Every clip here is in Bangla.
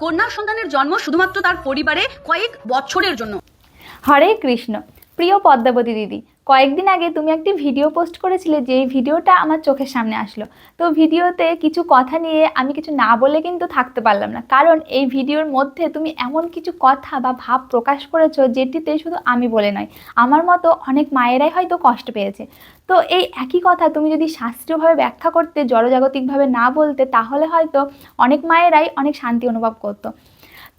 কন্যা সন্তানের জন্ম শুধুমাত্র তার পরিবারে কয়েক বছরের জন্য। হরে কৃষ্ণ। প্রিয় পদ্মাবতী দিদি কয়েকদিন আগে তুমি একটি ভিডিও পোস্ট করেছিলে যে ভিডিওটা আমার চোখের সামনে আসলো। তো ভিডিওতে কিছু কথা নিয়ে আমি কিছু না বলে কিন্তু থাকতে পারলাম না। কারণ এই ভিডিওর মধ্যে তুমি এমন কিছু কথা বা ভাব প্রকাশ করেছ, যেটিতে শুধু আমি বলে নয়, আমার মতো অনেক মায়েরাই হয়তো কষ্ট পেয়েছে। তো এই একই কথা তুমি যদি শাস্ত্রীয়ভাবে ব্যাখ্যা করতে, জড়জাগতিকভাবে না বলতে, তাহলে হয়তো অনেক মায়েরাই অনেক শান্তি অনুভব করতো।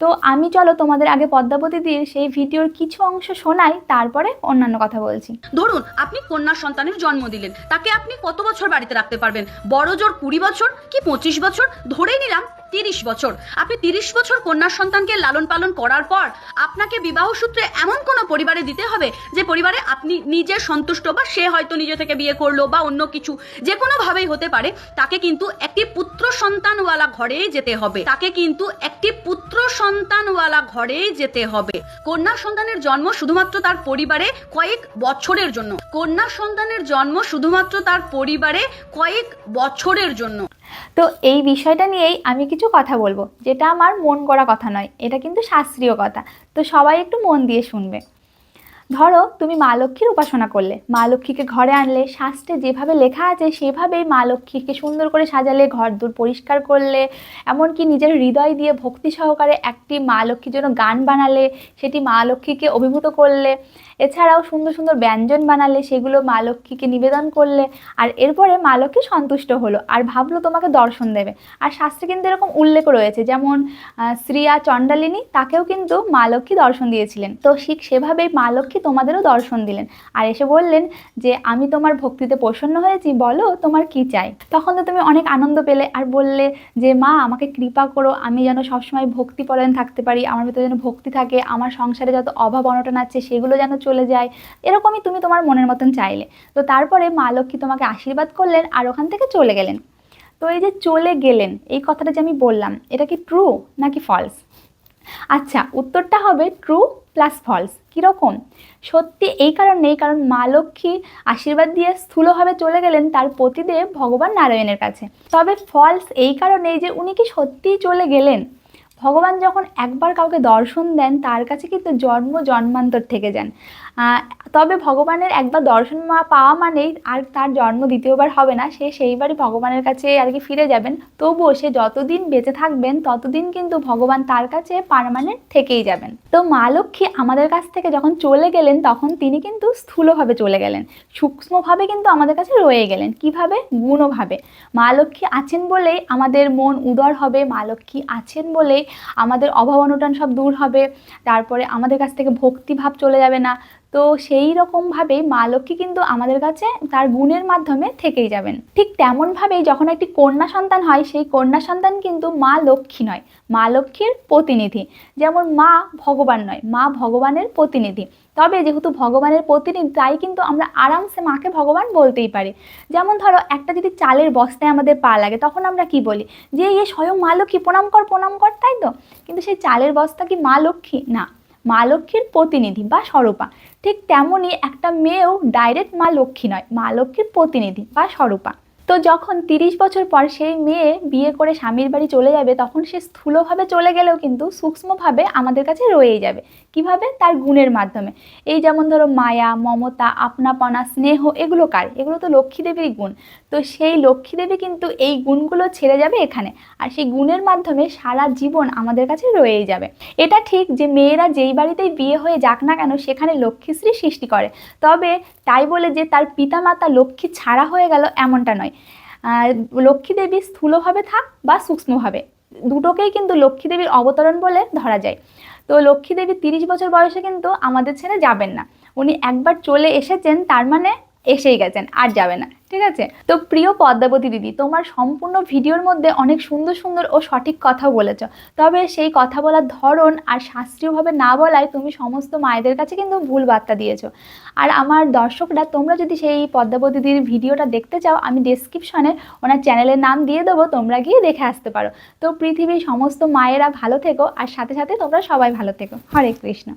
তো আমি চলো তোমাদের আগে পদ্মাবতী দিয়ে সেই ভিডিওর কিছু অংশ শোনাই, তারপরে অন্যান্য কথা বলছি। ধরুন, আপনি কন্যা সন্তানের জন্ম দিলেন, তাকে আপনি কত বছর বাড়িতে রাখতে পারবেন? বড় জোর কুড়ি বছর কি পঁচিশ বছর? ধরেই নিলাম তিরিশ বছর। আপনি তিরিশ বছর কন্যা সন্তানকে লালন পালন করার পর আপনাকে বিবাহ সূত্রে এমন কোনো পরিবারে দিতে হবে যে পরিবারে আপনি নিজে সন্তুষ্ট বা সে হয়তো নিজে থেকে বিয়ে করল বা অন্য কিছু যে কোনো ভাবেই হতে পারে, তাকে কিন্তু একটি পুত্র সন্তানওয়ালা ঘরেই যেতে হবে। তাকে কিন্তু একটি পুত্র সন্তানওয়ালা ঘরেই যেতে হবে। কন্যা সন্তানের জন্ম শুধুমাত্র তার পরিবারে কয়েক বছরের জন্য। কন্যা সন্তানের জন্ম শুধুমাত্র তার পরিবারে কয়েক বছরের জন্য। তো এই বিষয়টা নিয়েই আমি কিছু কথা বলব, যেটা আমার মন করা কথা নয়, এটা কিন্তু শাস্ত্রীয় কথা। তো সবাই একটু মন দিয়ে শুনবে। ধরো, তুমি মা লক্ষ্মীর উপাসনা করলে। মা লক্ষ্মীকে ঘরে আনলে, শাস্ত্রে যেভাবে লেখা আছে, সেভাবেই মা লক্ষ্মীকে সুন্দর করে সাজালে, ঘর দূর পরিষ্কার করলে, এমনকি নিজের হৃদয় দিয়ে ভক্তি সহকারে একটি মা লক্ষ্মীর জন্য গান বানালে, সেটি মা লক্ষ্মীকে অভিভূত করলে, এছাড়াও সুন্দর সুন্দর ব্যঞ্জন বানালে, সেগুলো মা লক্ষ্মীকে নিবেদন করলে, আর এরপরে মা লক্ষ্মী সন্তুষ্ট হলো, আর ভাবলো তোমাকে দর্শন দেবে। আর শাস্ত্রে কিন্তু এরকম উল্লেখ রয়েছে, যেমন শ্রিয়া চণ্ডালিনী, তাকেও কিন্তু মা লক্ষ্মী দর্শন দিয়েছিলেন। তো ঠিক সেভাবেই মা লক্ষ্মী তোমাদেরও দর্শন দিলেন। আর এসে বললেন যে, আমি তোমার ভক্তিতে প্রসন্ন হয়েছি, বলো তোমার কি চাই? তখন তো তুমি অনেক আনন্দ পেলে আর বললে যে, মা, আমাকে কৃপা করো, আমি যেন সবসময় ভক্তিপরায়ণ থাকতে পারি, আমার ভিতরে যেন ভক্তি থাকে, আমার সংসারে যত অভাব অনটন আছে সেগুলো যেন চলে যায়। এরকমই তুমি তোমার মনের মতন চাইলে। তো তারপরে মা লক্ষ্মী তোমাকে আশীর্বাদ করলেন আর ওখান থেকে চলে গেলেন। তো এই যে চলে গেলেন, এই কথাটা যে আমি বললাম, এটা কি ট্রু নাকি ফলস আচ্ছা উত্তরটা হবে ট্রু প্লাস ফলস কীরকম? সত্যি এই কারণেই কারণ মা লক্ষ্মী আশীর্বাদ দিয়ে স্থূলভাবে চলে গেলেন তার পতিদেব ভগবান নারায়ণের কাছে। তবে ফলস এই কারণে যে উনি কি সত্যিই চলে গেলেন? ভগবান যখন একবার কাউকে দর্শন দেন, তার কাছে কিন্তু জন্ম জন্মান্তর থেকে যান। তবে ভগবানের একবার দর্শন পাওয়া মানেই আর তার জন্ম দ্বিতীয়বার হবে না, সে সেইবারই ভগবানের কাছে আর কি ফিরে যাবেন। তবুও সে যতদিন বেঁচে থাকবেন, ততদিন কিন্তু ভগবান তার কাছে পারমানেন্ট থেকেই যাবেন। তো মা লক্ষ্মী আমাদের কাছ থেকে যখন চলে গেলেন, তখন তিনি কিন্তু স্থূলভাবে চলে গেলেন। সূক্ষ্মভাবে কিন্তু আমাদের কাছে রয়ে গেলেন। কীভাবে? গুণভাবে। মা লক্ষ্মী আছেন বলেই আমাদের মন উদর হবে, মা লক্ষ্মী আছেন বলেই আমাদের অভাব অনটন সব দূর হবে, তারপরে আমাদের কাছ থেকে ভক্তিভাব চলে যাবে না। তো সেই রকমভাবেই মা লক্ষ্মী কিন্তু আমাদের কাছে তার গুণের মাধ্যমে থেকেই যাবেন। ঠিক তেমনভাবেই যখন একটি কন্যা সন্তান হয়, সেই কন্যা সন্তান কিন্তু মা লক্ষ্মী নয়, মা লক্ষ্মীর প্রতিনিধি। যেমন মা ভগবান নয়, মা ভগবানের প্রতিনিধি। তবে যেহেতু ভগবানের প্রতিনিধি, তাই কিন্তু আমরা আরামসে মাকে ভগবান বলতেই পারি। যেমন ধরো, একটা যদি চালের বস্তায় আমাদের পা লাগে, তখন আমরা কি বলি? যে এ স্বয়ং মা লক্ষ্মী, প্রণাম কর প্রণাম কর। তাই তো? কিন্তু সেই চালের বস্তা কি মা লক্ষ্মী? না। মা লক্ষ্মীর প্রতিনিধি বা স্বরূপা। ঠিক তেমনই একটা মেয়েও ডাইরেক্ট মা লক্ষ্মী নয়, মা লক্ষ্মীর প্রতিনিধি বা স্বরূপা। তো যখন তিরিশ বছর পর সেই মেয়ে বিয়ে করে স্বামীর বাড়ি চলে যাবে, তখন সে স্থূলভাবে চলে গেলেও কিন্তু সূক্ষ্মভাবে আমাদের কাছে রয়েই যাবে। কীভাবে? তার গুণের মাধ্যমে। এই যেমন ধরো মায়া, মমতা, আপনাপনা, স্নেহ, এগুলো কার? এগুলো তো লক্ষ্মী দেবীর গুণ। তো সেই লক্ষ্মী দেবী কিন্তু এই গুণগুলো ছেড়ে যাবে এখানে। আর সেই গুণের মাধ্যমে সারা জীবন আমাদের কাছে রয়েই যাবে। এটা ঠিক যে মেয়েরা যেই বাড়িতেই বিয়ে হয়ে যাক না কেন সেখানে লক্ষ্মীশ্রী সৃষ্টি করে। তবে তাই বলে যে তার পিতামাতা লক্ষ্মী ছাড়া হয়ে গেল এমনটা নয়। লক্ষ্মী দেবী স্থূলভাবে থাক বা সূক্ষ্মভাবে। দুটোকেই কিন্তু লক্ষ্মী দেবীর অবতরণ বলে ধরা যায়। তো লক্ষ্মী দেবী তিরিশ বছর বয়সে কিন্তু আমাদের ছেড়ে যাবেন না। উনি একবার চলে এসেছেন, তার মানে এসেই গেছেন, আর যাবে না, ঠিক আছে? তো প্রিয় পদ্মাবতী দিদি, তোমার সম্পূর্ণ ভিডিওর মধ্যে অনেক সুন্দর সুন্দর ও সঠিক কথা বলেছ। তবে সেই কথা বলার ধরন আর শাস্ত্রীয়ভাবে না বলায় তুমি সমস্ত মায়েদের কাছে কিন্তু ভুল বার্তা দিয়েছ। আর আমার দর্শকরা, তোমরা যদি সেই পদ্মাবতী দিদির ভিডিওটা দেখতে চাও, আমি ডেসক্রিপশনে ওনার চ্যানেলের নাম দিয়ে দেবো, তোমরা গিয়ে দেখে আসতে পারো। তো পৃথিবীর সমস্ত মায়েরা ভালো থেকো, আর সাথে সাথে তোমরা সবাই ভালো থেকো। হরে কৃষ্ণ।